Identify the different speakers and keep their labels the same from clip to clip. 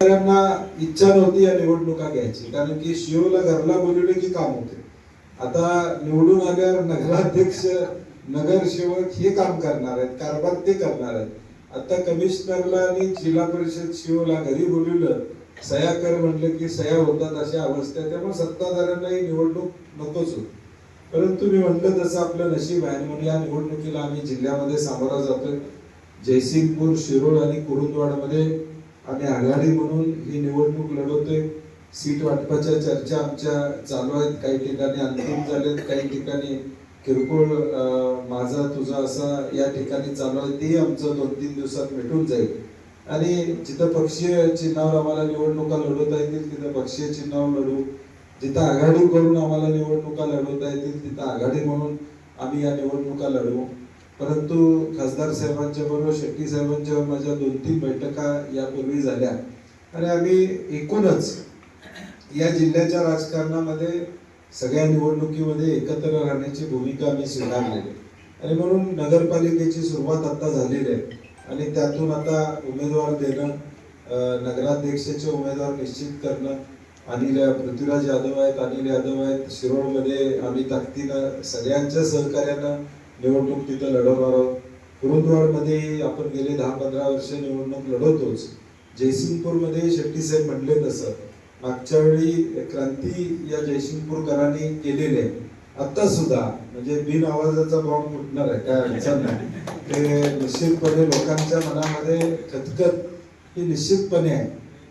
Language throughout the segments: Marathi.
Speaker 1: शेतकऱ्यांना इच्छा नव्हती या निवडणुका घ्यायची कारण की शिवला घरला बोलवले की काम होते. आता निवडून आल्यावर नगराध्यक्ष नगरसेवक हे काम करणार आहेत कारभार ते करणार आहेत. आता कमिशनरला आणि जिल्हा परिषद शिवला घरी बोलवलं सह्या कर म्हणलं की सह्या होतात अशा अवस्था त्यामुळे सत्ताधाऱ्यांना ही निवडणूक नकोच होती. परंतु मी म्हटलं तसं आपलं नशीब आहे आणि म्हणून या निवडणुकीला आम्ही जिल्ह्यामध्ये सामोरा जातोय. जयसिंगपूर शिरोळ आणि कुरुंदवाडमध्ये आम्ही आघाडी म्हणून ही निवडणूक लढवतोय. सीट वाटपाच्या चर्चा आमच्या चालू आहेत. काही ठिकाणी अंतिम झालेत काही ठिकाणी किरकोळ माझा तुझा असा या ठिकाणी चालू आहे. तेही आमचं दोन तीन दिवसात भेटून जाईल. आणि जिथं पक्षीय चिन्हावर आम्हाला निवडणुका लढवता येतील तिथं पक्षीय चिन्हावर लढू. जिथं आघाडी करून आम्हाला निवडणुका लढवता येतील तिथं आघाडी म्हणून आम्ही या निवडणुका लढवू. परंतु खासदार साहेबांच्या बरोबर शेट्टी साहेबांच्या माझ्या दोन तीन बैठका यापूर्वी झाल्या आणि आम्ही एकूणच या जिल्ह्याच्या राजकारणामध्ये सगळ्या निवडणुकीमध्ये एकत्र राहण्याची भूमिका आम्ही स्वीकारलेली आहे. आणि म्हणून नगरपालिकेची सुरुवात आता झालेली आहे आणि त्यातून आता उमेदवार देणं नगराध्यक्षाचे उमेदवार निश्चित करणं अनिल पृथ्वीराज यादव आहेत अनिल यादव आहेत शिरोळमध्ये आम्ही ताकदीनं सगळ्यांच्या सहकार्यानं निवडणूक तिथं लढवणार आहोत. कुरुंदवाडमध्ये आपण गेले दहा पंधरा वर्ष निवडणूक लढवतोच. जयसिंगपूरमध्ये शेट्टी साहेब म्हणले तसं. मागच्या वेळी क्रांती या जयसिंगपूरकरांनी केलेली आहे. आता सुद्धा म्हणजे बिन आवाजाचा बॉम्ब फुटणार आहे काय अडचण नाही. ते निश्चितपणे लोकांच्या मनामध्ये खतखत ही निश्चितपणे आहे.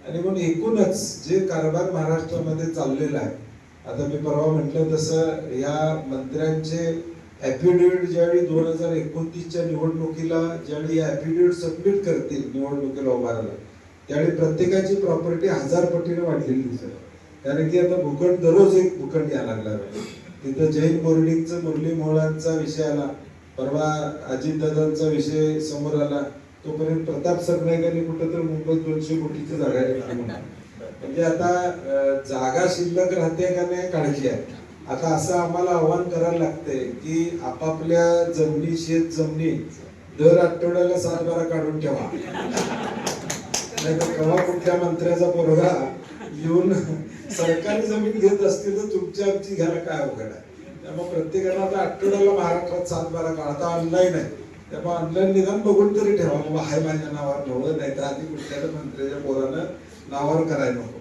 Speaker 1: आणि म्हणून एकूणच जे कारभार महाराष्ट्रामध्ये चाललेला आहे आता मी परवा म्हटलं तसं या मंत्र्यांचे ॲफिडेव्हिट ज्यावेळी दोन हजार एकोणतीसच्या निवडणुकीला ज्यावेळी या ॲफिडेव्हिट सबमिट करतील निवडणुकीला उभारायला त्यावेळी प्रत्येकाची प्रॉपर्टी हजार पटीने वाढलेली दिसत कारण की आता भूखंड दररोज एक भूखंड यायला लागला तिथं जैन बोर्डिंगचं मुरली मोहळांचा विषय आला परवा अजितदादांचा विषय समोर आला तोपर्यंत प्रताप सरनाईकांनी कुठं तर मुंबईत दोनशे कोटीची जागा म्हणजे आता जागा शिल्लक राहते का नाही काळजी आहे. आता असं आम्हाला आव्हान करायला लागतंय की आपापल्या जमिनी शेत जमिनी दर आठवड्याला सात बारा काढून ठेवा. नाही तर केव्हा कुठल्या मंत्र्याचा पोरगा येऊन सरकारी जमीन घेत असतील तर तुमच्या आमची घ्यायला काय अवघड आहे? त्यामुळे प्रत्येकाला आता आठवड्याला महाराष्ट्रात सात बारा काळ आता ऑनलाईन आहे. त्यामुळे ऑनलाईन निदान बघून तरी ठेवा. बाबा हाय माझ्या नावावर नव्हतं नाही तर आधी कुठल्या मंत्र्याच्या पोरानं नावावर करायला नको.